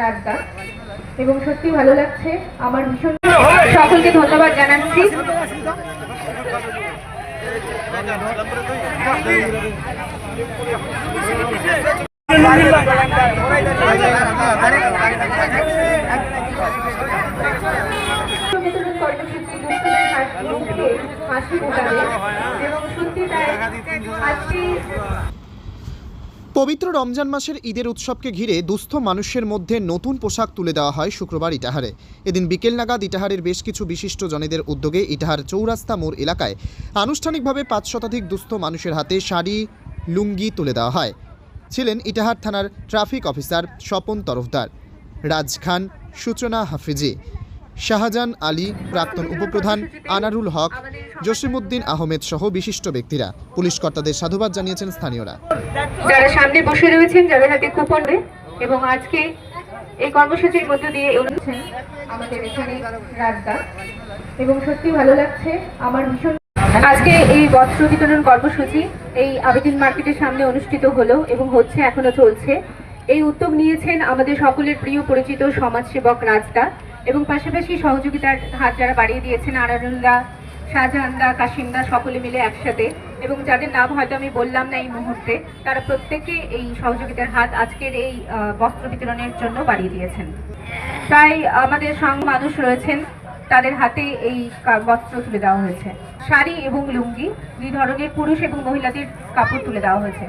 রাজদা। এবং সত্যি ভালো লাগছে আমার ভীষণ সকলকে ধন্যবাদ জানাচ্ছি। এবং সত্যি তাই আজকে পবিত্র রমজান মাসের ঈদের উৎসবকে ঘিরে দুস্থ মানুষের মধ্যে নতুন পোশাক তুলে দেওয়া হয় শুক্রবার ইটাহারে। এদিন বিকেল নাগাদ ইটাহারের বেশ কিছু বিশিষ্ট জনেদের উদ্যোগে ইটাহার চৌরাস্তা মোড় এলাকায় আনুষ্ঠানিকভাবে পাঁচ শতাধিক দুস্থ মানুষের হাতে শাড়ি, লুঙ্গি তুলে দেওয়া হয়। ছিলেন ইটাহার থানার ট্রাফিক অফিসার স্বপন তরফদার। রাজ খান সূচনা হাফিজি। শাহজাহান আলী, প্রাক্তন উপপ্রধান আনারুল হক, জসিমউদ্দিন আহমেদ সহ বিশিষ্ট ব্যক্তিরা। পুলিশ কর্তাদের সাধুবাদ জানিয়েছেন স্থানীয়রা। যারা সামনে বসে রয়েছেন, যাদের হাতে কুপন এবং আজকে এই কর্মসূচির মধ্য দিয়ে আমাদের এখানে রাজদা এবং সত্যি ভালো লাগছে, আমার ভীষণ আজকে এই বস্ত্র বিতরণ কর্মসূচি এই আবেদিন মার্কেটের সামনে অনুষ্ঠিত হলো এবং হচ্ছে, এখনও চলছে। এই উদ্যোগ নিয়েছেন আমাদের সকলের প্রিয় পরিচিত সমাজসেবক রাজদা। এবং পাশাপাশি সহযোগিতার হাত যারা বাড়িয়ে দিয়েছেন আনারুল্লাহ শাহজাহানদা কাশিমদা সকলে মিলে একসাথে। এবং যাদের নাম হয়তো আমি বললাম না এই মুহূর্তে, তারা প্রত্যেকে এই সহযোগিতার হাত আজকের এই বস্ত্র বিতরণের জন্য বাড়িয়ে দিয়েছেন। তাই আমাদের সং মানুষ রয়েছেন, তাদের হাতে এই বস্ত্র তুলে দেওয়া হয়েছে। শাড়ি এবং লুঙ্গি, দুই ধরনের পুরুষ এবং মহিলাদের কাপড় তুলে দেওয়া হয়েছে।